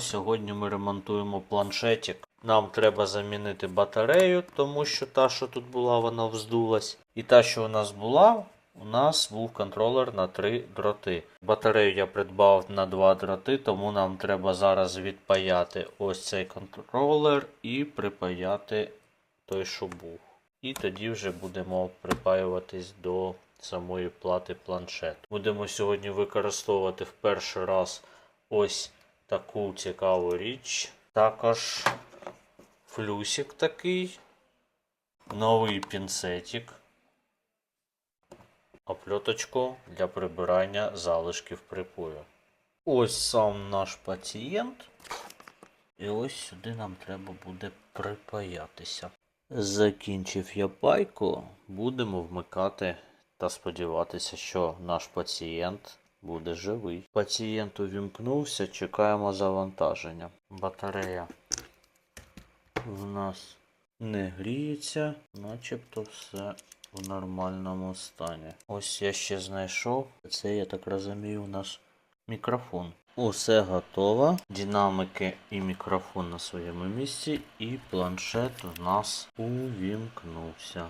Сьогодні ми ремонтуємо планшетик. Нам треба замінити батарею, тому що та, що тут була, вона вздулась. І та, що у нас була, у нас був контролер на три дроти. Батарею я придбав на два дроти, тому нам треба зараз відпаяти ось цей контролер і припаяти той, що був. І тоді вже будемо припаюватись до самої плати планшету. Будемо сьогодні використовувати в перший раз ось таку цікаву річ. Також флюсик такий, новий пінцетик, опльоточку для прибирання залишків припою. Ось сам наш пацієнт. І ось сюди нам треба буде припаятися. Закінчив я пайку, будемо вмикати та сподіватися, що наш пацієнт буде живий. Пацієнт увімкнувся, чекаємо завантаження. Батарея в нас не гріється, начебто все в нормальному стані. Ось я ще знайшов. Це, я так розумію, у нас мікрофон. Усе готово. Динамики і мікрофон на своєму місці, і планшет у нас увімкнувся.